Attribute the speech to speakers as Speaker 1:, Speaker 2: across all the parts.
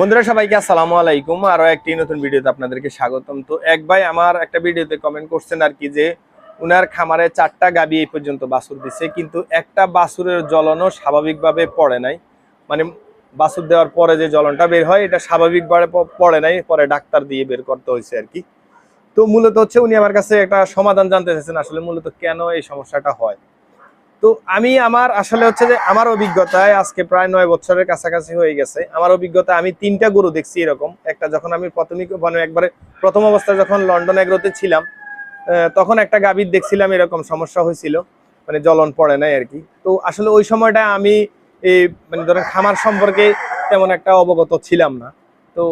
Speaker 1: বন্ধুরা, সবাইকে আসসালামু আলাইকুম। আরও একটি নতুন ভিডিওতে আপনাদেরকে স্বাগতম। তো এক ভাই আমার একটা ভিডিওতে কমেন্ট করছেন আর কি যে, উনার খামারে চারটা গাবি এই পর্যন্ত বাছুর দিছে, কিন্তু একটা বাছুরের জ্বলনও স্বাভাবিকভাবে পড়ে নাই। মানে বাছুর দেওয়ার পরে যে জ্বলনটা বের হয়, এটা স্বাভাবিকভাবে পড়ে নাই, পরে ডাক্তার দিয়ে বের করতে হয়েছে আর কি। তো মূলত হচ্ছে উনি আমার কাছে একটা সমাধান জানতে চাইছেন আসলে মূলত কেন এই সমস্যাটা হয়? তো আমি আমার আসলে হচ্ছে যে আমার অভিজ্ঞতায় আজকে প্রায় নয় বছরের কাছাকাছি হয়ে গেছে। আমার অভিজ্ঞতা আমি তিনটা গরু দেখছি এরকম। একটা যখন আমি প্রাথমিক মানে একবারে প্রথম অবস্থায় যখন লন্ডন এগ্রোতে ছিলাম তখন একটা গাভীর দেখছিলাম এরকম সমস্যা হয়েছিল। মানে জ্বলন পড়ে নাই আর কি। তো আসলে ওই সময়টা আমি এই মানে ধরেন খামার সম্পর্কে তেমন একটা অবগত ছিলাম না। তো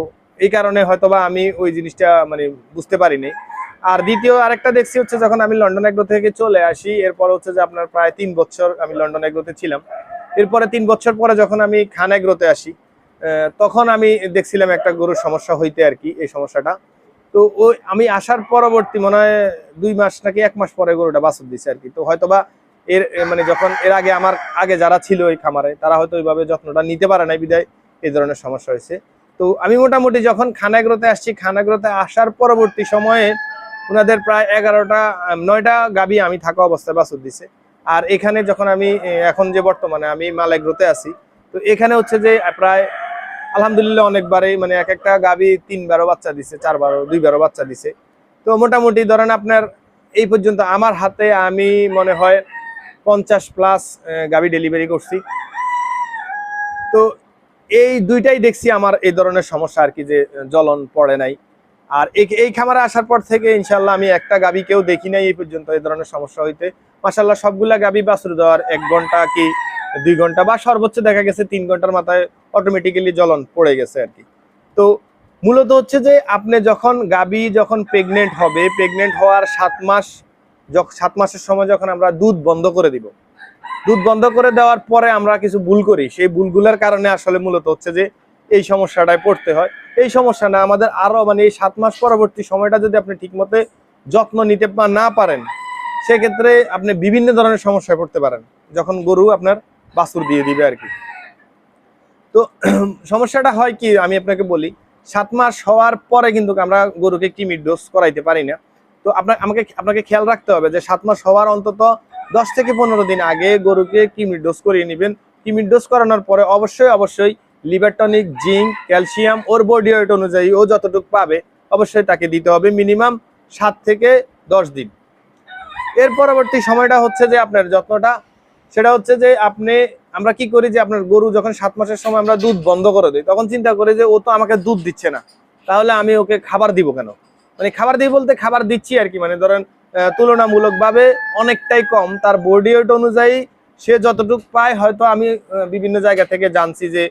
Speaker 1: এই কারণে হয়তোবা আমি ওই জিনিসটা মানে বুঝতে পারিনি। আর দ্বিতীয় আরেকটা দেখছি হচ্ছে যখন আমি লন্ডন এগ্রো থেকে চলে আসি, এরপর হচ্ছে যে আপনার প্রায় তিন বছর আমি লন্ডন এগ্রোতে ছিলাম। এরপরে তিন বছর পরে যখন আমি খান এগ্রোতে আসি তখন আমি দেখছিলাম একটা গরুর সমস্যা হইতে আর কি, এই সমস্যাটা। তো ওই আমি আসার পরবর্তী মনে হয় দুই মাস নাকি এক মাস পরে গরুটা বাছুর দিছে আর কি। তো হয়তোবা এর মানে যখন এর আগে আমার, আগে যারা ছিল ওই খামারে, তারা হয়তো ওইভাবে যত্নটা নিতে পারে নাই বিদায় এই ধরনের সমস্যা হয়েছে। তো আমি মোটামুটি যখন খানাগ্রোতে আসছি খানাগ্রোতে আসার পরবর্তী সময়ে ওনাদের প্রায় এগারোটা নয়টা গাবি আমি থাকা অবস্থায় বাছুর দিছে। আর এখানে যখন আমি এখন যে বর্তমানে আমি মালাগ্রোতে আছি তো এখানে হচ্ছে যে প্রায় আলহামদুলিল্লাহ অনেকবারই মানে এক একটা গাবি তিনবারও বাচ্চা দিছে চারবারও দুইবারও বাচ্চা দিছে। তো মোটামুটি ধরেন আপনার এই পর্যন্ত আমার হাতে আমি মনে হয় পঞ্চাশ প্লাস গাবি ডেলিভারি করছি। তো এই দুইটাই দেখছি আমার এই ধরনের সমস্যা আর কি যে আহ, জ্বলন পড়ে নাই। আর এই খামারে আসার পর থেকে ইনশাল্লাহ আমি একটা গাবি কেউ দেখি নাই এই পর্যন্ত এই ধরনের সমস্যা হইতে। মাসাল্লাহ সবগুলা গাবি বাছুর দেওয়ার এক ঘণ্টা কি দুই ঘণ্টা বা সর্বোচ্চ দেখা গেছে তিন ঘণ্টার মাথায় অটোমেটিক্যালি জ্বলন পড়ে গেছে আর কি। তো মূলত হচ্ছে যে আপনি যখন গাবি যখন প্রেগনেন্ট হবে প্রেগনেন্ট হওয়ার সাত মাস সাত মাসের সময় যখন আমরা দুধ বন্ধ করে দিব, দুধ বন্ধ করে দেওয়ার পরে আমরা কিছু ভুল করি। সেই ভুলগুলোর কারণে আসলে মূলত হচ্ছে যে এই সমস্যাটায় পড়তে হয়। এই সমস্যা না, আমাদের আরও মানে এই সাত মাস পরবর্তী সময়টা যদি আপনি ঠিকমতো যত্ন নিতে না পারেন, সেক্ষেত্রে আপনি বিভিন্ন ধরনের সমস্যায় পড়তে পারেন, যখন গরু আপনার বাছুর দিয়ে দিবে আর কি। তো সমস্যাটা হয় কি, আমি আপনাকে বলি, সাত মাস হওয়ার পরে কিন্তু আমরা গরুকে কিমির ডোজ করাইতে পারি না। তো আপনার, আমাকে, আপনাকে খেয়াল রাখতে হবে যে সাত মাস হওয়ার অন্তত দশ থেকে পনেরো দিন আগে গরুকে কিমির ডোজ করিয়ে নেবেন। কিমির ডোজ করানোর পরে অবশ্যই অবশ্যই লিভারটনিক, জিঙ্ক, ক্যালসিয়াম ওর বডি ওয়েট অনুযায়ী ও যতটুকু পাবে অবশ্যই তাকে দিতে হবে মিনিমাম সাত থেকে দশ দিন। এর পরবর্তী সময়টা হচ্ছে যে আপনার যত্নটা। সেটা হচ্ছে যে আপনি, আমরা কি করি যে আপনার গরু যখন সাত মাসের সময় আমরা দুধ বন্ধ করে দিই, তখন চিন্তা করি যে ও তো আমাকে দুধ দিচ্ছে না। তাহলে আমি ওকে খাবার দিব কেন? মানে খাবার দিই বলতে খাবার দিচ্ছি আর কি মানে ধরেন তুলনামূলকভাবে অনেকটাই কম। তার বডি ওয়েট অনুযায়ী সে যতটুকু পায়, হয়তো আমি বিভিন্ন জায়গা থেকে জানছি যে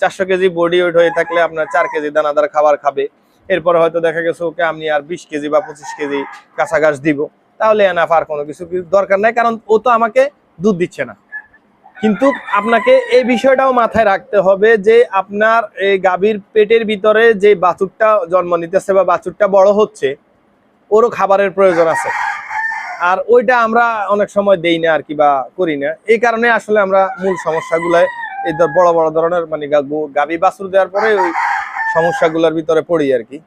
Speaker 1: চারশো কেজি বডি ওয়েট হয়ে থাকলে আপনার চার কেজি দানাদার খাবার খাবে। এরপরে হয়তো দেখা গেছে ওকে আমি আর বিশ কেজি বা পঁচিশ কেজি কাঁচা ঘাস দিব। তাহলে এনাফ আর কোনো কিছু দরকার নাই, কারণ ও তো আমাকে দুধ দিচ্ছে না। কিন্তু আপনাকে এই বিষয়টাও মাথায় রাখতে হবে যে আপনার এই গাভীর পেটের ভিতরে যে বাছুরটা জন্ম নিতেছে বা বাছুরটা বড় হচ্ছে, ওরও খাবারের প্রয়োজন আছে। আর ওইটা আমরা অনেক সময় দেই না আর কি বা করি না। এই কারণে আসলে আমরা মূল সমস্যাগুলো এই ধর- বড় বড় ধরনের মানে গাভী বাছুর দেওয়ার পরে ওই সমস্যাগুলোর ভিতরে পড়ি আর কি।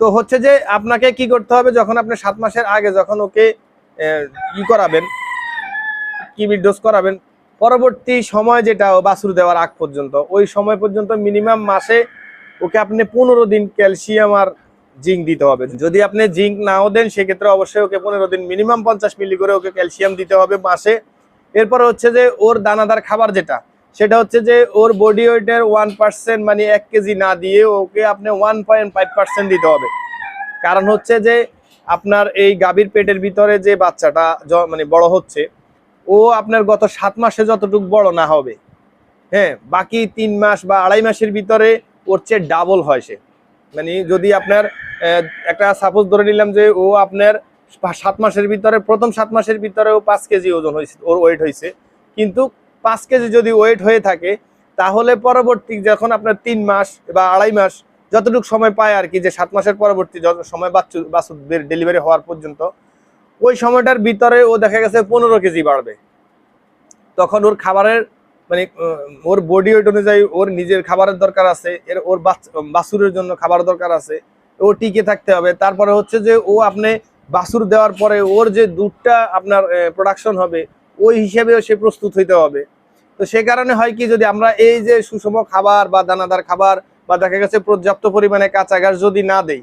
Speaker 1: তো হচ্ছে যে আপনাকে কি করতে হবে, যখন আপনি সাত মাসের আগে যখন ওকে ই করাবেন কিমির ডোজ করাবেন, পরবর্তী সময় যেটা বাছুর দেওয়ার আগ পর্যন্ত, ওই সময় পর্যন্ত মিনিমাম মাসে ওকে আপনি পনেরো দিন ক্যালসিয়াম আর জিঙ্ক দিতে হবে। যদি আপনি জিঙ্ক নাও দেন, সেক্ষেত্রে অবশ্যই ওকে পনেরো দিন মিনিমাম পঞ্চাশ মিলি করে ওকে ক্যালসিয়াম দিতে হবে মাসে। এরপরে হচ্ছে যে ওর দানাদার খাবার যেটা, সেটা হচ্ছে যে ওর বডি ওয়েটের ওয়ান পার্সেন্ট মানে এক কেজি না দিয়ে ওকে আপনি ওয়ান পয়েন্ট ফাইভ পার্সেন্ট দিতে হবে। কারণ হচ্ছে যে আপনার এই গাভীর পেটের ভিতরে যে বাচ্চাটা মানে বড় হচ্ছে, ও আপনার গত সাত মাসে যতটুকু বড় না হবে হ্যাঁ বাকি তিন মাস বা আড়াই মাসের ভিতরে ওর চেয়ে ডাবল হয় সে। মানে যদি আপনার একটা সাপোজ ধরে নিলাম যে ও আপনার সাত মাসের ভিতরে, প্রথম সাত মাসের ভিতরে ও পাঁচ কেজি ওজন হয়েছে ওর ওয়েট হয়েছে। কিন্তু পাঁচ কেজি যদি ওয়েট হয়ে থাকে, তাহলে পরবর্তী যখন আপনার তিন মাস বা আড়াই মাস যতটুকু সময় পায় আর কি, যে সাত মাসের পরবর্তী যত সময় বাচ্চু বাচ্চুদের ডেলিভারি হওয়ার পর্যন্ত, ওই সময়টার ভিতরে ও দেখা গেছে পনেরো কেজি বাড়বে। তখন ওর খাবারের মানে ওর বডি ওয়েট অনুযায়ী ওর নিজের খাবারের দরকার আছে, এর ওর বাছুরের জন্য খাবার দরকার আছে, ও টিকে থাকতে হবে। তারপরে হচ্ছে যে ও আপনি বাছুর দেওয়ার পরে ওর যে দুধটা আপনার প্রোডাকশন হবে, ওই হিসেবেও সে প্রস্তুত হইতে হবে। তো সে কারণে হয় কি, যদি আমরা এই যে সুষম খাবার বা দানাদার খাবার বা দেখা গেছে পর্যাপ্ত পরিমাণে কাঁচা ঘাস যদি না দেই,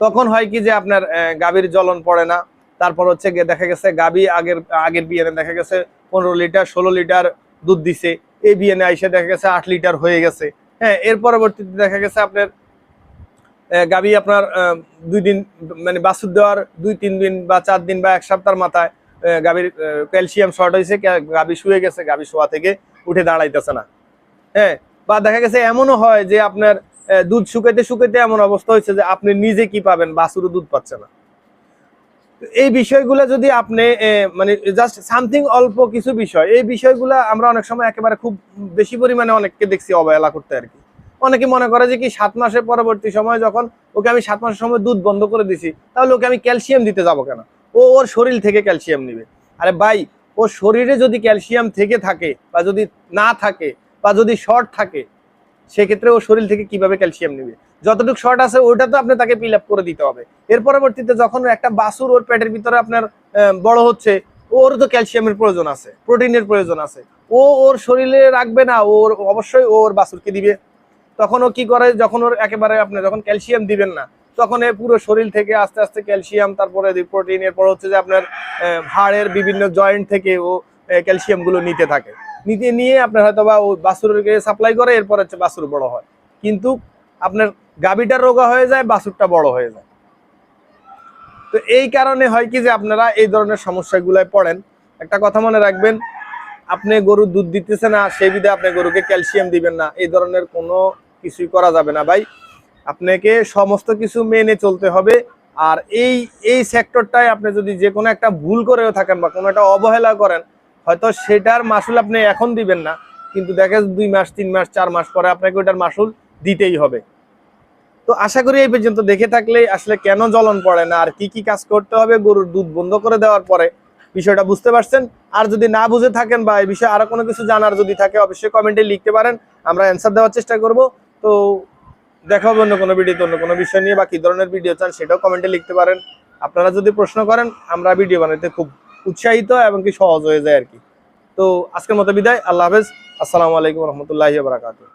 Speaker 1: তখন হয় কি যে আপনার গাভীর জ্বলন পড়ে না। তারপর হচ্ছে দেখা গেছে গাভী আগের আগের বিয়ানে দেখা গেছে পনেরো লিটার, ষোলো লিটার দুধ দিছে। এই বিয়ানে আইসে দেখা গেছে আট লিটার হয়ে গেছে। হ্যাঁ এর পরবর্তীতে দেখা গেছে আপনার গাভী আপনার দুই দিন মানে বাছুর দেওয়ার দুই, তিন দিন বা চার দিন বা এক সপ্তাহের মাথায় গাভীর ক্যালসিয়াম শর্ট হয়েছে গাভী শুয়ে গেছে, গাভী শোয়া থেকে উঠে দাঁড়াইতেছে না। হ্যাঁ বা দেখা গেছে এমনও হয় যে আপনার দুধ শুকাইতে শুকাইতে এমন অবস্থা হয়েছে যে আপনি নিজে কি পাবেন, বাছুরও দুধ পাচ্ছে না। এই বিষয়গুলো যদি আপনি মানে জাস্ট সামথিং অল্প কিছু বিষয়, এই বিষয়গুলো আমরা অনেক সময় একেবারে খুব বেশি পরিমাণে অনেককে দেখছি অবহেলা করতে আর কি। অনেকে মনে করে যে কি সাত মাসের পরবর্তী সময় যখন ওকে আমি সাত মাসের সময় দুধ বন্ধ করে দিছি, তাহলে ওকে আমি ক্যালসিয়াম দিতে যাব কেন? ও ওর শরীর থেকে ক্যালসিয়াম নিবে। আরে ভাই, ও শরীরে যদি ক্যালসিয়াম থেকে থাকে বা যদি না থাকে বা যদি শর্ট থাকে, সেক্ষেত্রে ও শরীর থেকে কীভাবে ক্যালসিয়াম নেবে? যতটুকু শর্ট আছে ওটা তো আপনি তাকে ফিল করে দিতে হবে। এর পরবর্তীতে যখন একটা বাছুর ওর পেটের ভিতরে আপনার বড় হচ্ছে ওর তো ক্যালসিয়ামের প্রয়োজন আছে, প্রোটিনের প্রয়োজন আছে। ও ওর শরীরে রাখবে না ওর অবশ্যই ওর বাছুরকে দিবে। তখন ও কি করে? যখন ওর একেবারে আপনি যখন ক্যালসিয়াম দিবেন না, তখন এ পুরো শরীর থেকে আস্তে আস্তে ক্যালসিয়াম, তারপরে প্রোটিন এরপর হচ্ছে যে আপনার হাড়ের বিভিন্ন জয়েন্ট থেকে ও ক্যালসিয়ামগুলো নিতে থাকে। নিতে নিয়ে আপনার হয়তো বা ও বাছুরকে সাপ্লাই করে, এরপর হচ্ছে বাছুর বড় হয়। কিন্তু আপনার গাবিটা রোগা হয়ে যায় বাছুরটা বড় হয়ে যায়। তো এই কারণে হয় কি যে আপনারা এই ধরনের সমস্যাগুলোয় পড়েন। একটা কথা মনে রাখবেন, আপনি গরু দুধ দিতেছে না সেই বিধে আপনি গরুকে ক্যালসিয়াম দিবেন না। এই ধরনের কোনো কিছুই করা যাবে না ভাই। আপনাকে সমস্ত কিছু মেনে চলতে হবে। আর এই এই সেক্টরটায় আপনি যদি যে কোনো একটা ভুল করেও থাকেন বা কোনো একটা অবহেলা করেন, হয়তো সেটার মাসুল আপনি এখন দিবেন না। কিন্তু দেখেন দুই মাস, তিন মাস, চার মাস পরে আপনাকে ওটার মাসুল দিতেই হবে। তো আশা করি এই পর্যন্ত দেখে থাকলে আসলে কেন জ্বলন পড়ে না, আর কি কি কাজ করতে হবে গরুর দুধ বন্ধ করে দেওয়ার পরে বিষয়টা বুঝতে পারছেন। আর যদি না বুঝে থাকেন বা এই বিষয়ে আরও কোনো কিছু জানার যদি থাকে, অবশ্যই কমেন্টে লিখতে পারেন। আমরা অ্যান্সার দেওয়ার চেষ্টা করব। তো দেখা হবে অন্য কোনো ভিডিওতে, অন্য কোনো বিষয় নিয়ে বা কী ধরনের ভিডিও চান সেটাও কমেন্টে লিখতে পারেন। আপনারা যদি প্রশ্ন করেন, আমরা ভিডিও বানাতে খুব উৎসাহিত এবং কি সহজ হয়ে যায় আর কি। তো আজকের মতো বিদায়, আল্লাহ হাফেজ। আসসালামু আলাইকুম রহমতুল্লাহি বারাকাতুহ।